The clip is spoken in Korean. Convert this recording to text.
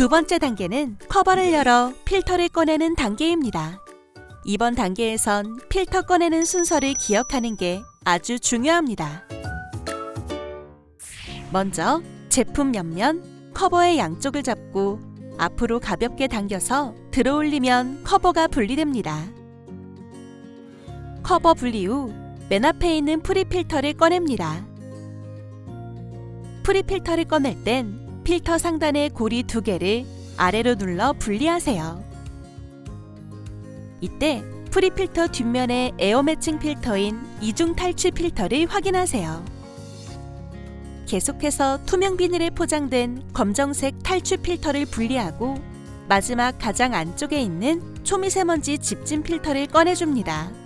두 번째 단계는 커버를 열어 필터를 꺼내는 단계입니다. 이번 단계에선 필터 꺼내는 순서를 기억하는 게 아주 중요합니다. 먼저 제품 옆면 커버의 양쪽을 잡고 앞으로 가볍게 당겨서 들어 올리면 커버가 분리됩니다. 커버 분리 후 맨 앞에 있는 프리 필터를 꺼냅니다. 프리 필터를 꺼낼 땐 필터 상단의 고리 두 개를 아래로 눌러 분리하세요. 이때 프리 필터 뒷면에 에어 매칭 필터인 이중 탈취 필터를 확인하세요. 계속해서 투명 비닐에 포장된 검정색 탈취 필터를 분리하고 마지막 가장 안쪽에 있는 초미세먼지 집진 필터를 꺼내줍니다.